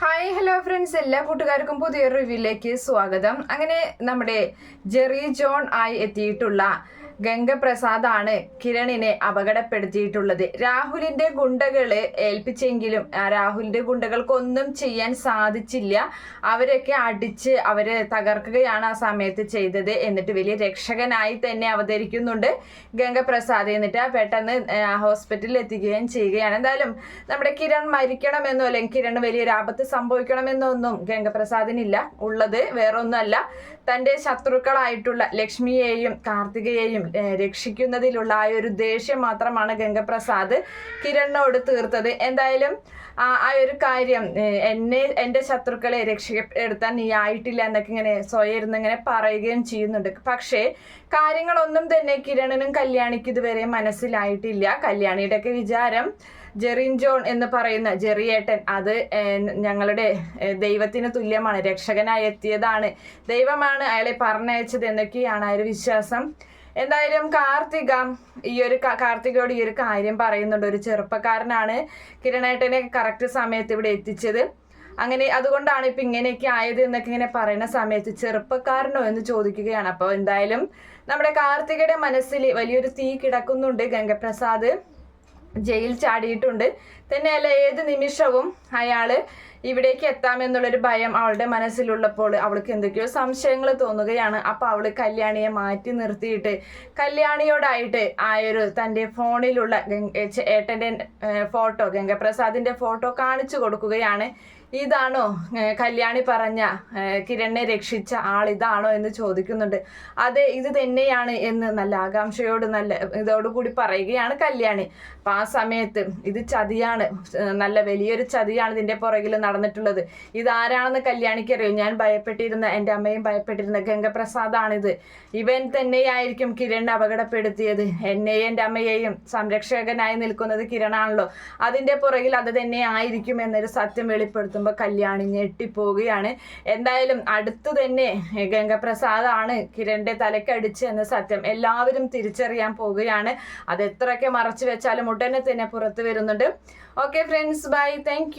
Hi hello friends എല്ലാ കൂട്ടുകാർക്കും പുതിയൊരു റിവ്യൂയിലേക്ക് സ്വാഗതം. അങ്ങനെ നമ്മുടെ ജെറി ജോൺ ആയി എത്തിയിട്ടുള്ള ഗംഗപ്രസാദാണ് കിരണിനെ അപകടപ്പെടുത്തിയിട്ടുള്ളത്. രാഹുലിന്റെ ഗുണ്ടകൾ ഏൽപ്പിച്ചെങ്കിലും രാഹുലിന്റെ ഗുണ്ടകൾക്കൊന്നും ചെയ്യാൻ സാധിച്ചില്ല. അവരൊക്കെ അടിച്ച് അവരെ തകർക്കുകയാണ് ആ സമയത്ത് ചെയ്തത് എന്നിട്ട് വലിയ രക്ഷകനായി തന്നെ അവതരിക്കുന്നുണ്ട് ഗംഗപ്രസാദ്. എന്നിട്ട് പെട്ടെന്ന് ഹോസ്പിറ്റലിൽ എത്തിക്കുകയും ചെയ്യുകയാണ്. എന്തായാലും നമ്മുടെ കിരൺ മരിക്കണമെന്നോ അല്ലെങ്കിൽ കിരൺ വലിയൊരു ആപത്ത് സംഭവിക്കണമെന്നോ ഒന്നും ഗംഗപ്രസാദിനില്ല. ഉള്ളത് വേറൊന്നുമല്ല. തന്റെ ശത്രുക്കളായിട്ടുള്ള ലക്ഷ്മിയെയും കാർത്തികയെയും രക്ഷിക്കുന്നതിലുള്ള ആ ഒരു ദേഷ്യം മാത്രമാണ് ഗംഗപ്രസാദ് കിരണിനോട് തീർത്തത്. എന്തായാലും ആ ഒരു കാര്യം എന്നെ എന്റെ ശത്രുക്കളെ രക്ഷപ്പെടുത്താൻ നീ ആയിട്ടില്ല എന്നൊക്കെ ഇങ്ങനെ സ്വയം ഇരുന്ന് ഇങ്ങനെ പറയുകയും ചെയ്യുന്നുണ്ട്. പക്ഷേ കാര്യങ്ങളൊന്നും തന്നെ കിരണനും കല്യാണിക്ക് ഇതുവരെ മനസ്സിലായിട്ടില്ല. കല്യാണിയുടെ ഒക്കെ വിചാരം ജെറിൻ ജോൺ എന്ന് പറയുന്ന ജെറിയേട്ടൻ അത് ഞങ്ങളുടെ ദൈവത്തിന് തുല്യമാണ് രക്ഷകനായി എത്തിയതാണ്. ദൈവമാണ് അയാളെ പറഞ്ഞയച്ചത് എന്നൊക്കെയാണ് ആ ഒരു വിശ്വാസം. എന്തായാലും കാർത്തിക ഈ ഒരു കാർത്തികയോട് ഈ ഒരു കാര്യം പറയുന്നുണ്ട്. ഒരു ചെറുപ്പക്കാരനാണ്. കിരണേട്ടനെ കറക്റ്റ് സമയത്ത് ഇവിടെ എത്തിച്ചത്. അങ്ങനെ അതുകൊണ്ടാണ് ഇപ്പൊ ഇങ്ങനെയൊക്കെ ആയത് എന്നൊക്കെ ഇങ്ങനെ പറയുന്ന സമയത്ത് ചെറുപ്പക്കാരനോ എന്ന് ചോദിക്കുകയാണ്. അപ്പോൾ എന്തായാലും നമ്മുടെ കാർത്തികയുടെ മനസ്സിൽ വലിയൊരു തീ കിടക്കുന്നുണ്ട് ഗംഗപ്രസാദ്. ജയിൽ ചാടിയിട്ടുണ്ട്. തന്നെയല്ല ഏത് നിമിഷവും അയാൾ ഇവിടേക്ക് എത്താമെന്നുള്ളൊരു ഭയം അവളുടെ മനസ്സിലുള്ളപ്പോൾ അവൾക്ക് എന്തൊക്കെയോ സംശയങ്ങൾ തോന്നുകയാണ്. അപ്പൊ അവൾ കല്യാണിയെ മാറ്റി നിർത്തിയിട്ട് കല്യാണിയോടായിട്ട് ആ ഒരു തന്റെ ഫോണിലുള്ള ഏട്ടന്റെ ഫോട്ടോ ഗംഗപ്രസാദിന്റെ ഫോട്ടോ കാണിച്ചു കൊടുക്കുകയാണ്. ഇതാണോ കല്യാണി പറഞ്ഞ കിരണിനെ രക്ഷിച്ച ആൾ ഇതാണോ എന്ന് ചോദിക്കുന്നുണ്ട്. അതെ ഇത് തന്നെയാണ് എന്ന് നല്ല ആകാംക്ഷയോട് നല്ല ഇതോടുകൂടി പറയുകയാണ് കല്യാണി. അപ്പൊ ആ സമയത്ത് ഇത് ചതിയാണ് നല്ല വലിയൊരു ചതിയാണ് ഇതിന്റെ പുറകിൽ നടന്നിട്ടുള്ളത്. ഇതാരാണെന്ന് കല്യാണിക്ക് അറിയും? ഞാൻ ഭയപ്പെട്ടിരുന്ന എന്റെ അമ്മയും ഭയപ്പെട്ടിരുന്ന ഗംഗപ്രസാദാണിത്. ഇവൻ തന്നെയായിരിക്കും കിരണിനെ അപകടപ്പെടുത്തിയത്. എന്നെയും എന്റെ അമ്മയെയും സംരക്ഷകനായി നിൽക്കുന്നത് കിരണാണല്ലോ. അതിന്റെ പുറകിൽ അത് തന്നെ ആയിരിക്കും എന്നൊരു സത്യം വെളിപ്പെടുത്തുമ്പോൾ കല്യാണി ഞെട്ടിപ്പോവുകയാണ്. എന്തായാലും അടുത്തു തന്നെ ഗംഗപ്രസാദാണ് കിരണിന്റെ തലക്കടിച്ച് എന്ന സത്യം എല്ലാവരും തിരിച്ചറിയാൻ പോവുകയാണ്. അത് എത്രയൊക്കെ മറച്ചു വെച്ചാലും ഉടനെ തന്നെ പുറത്തു വരുന്നുണ്ട്. Okay friends bye thank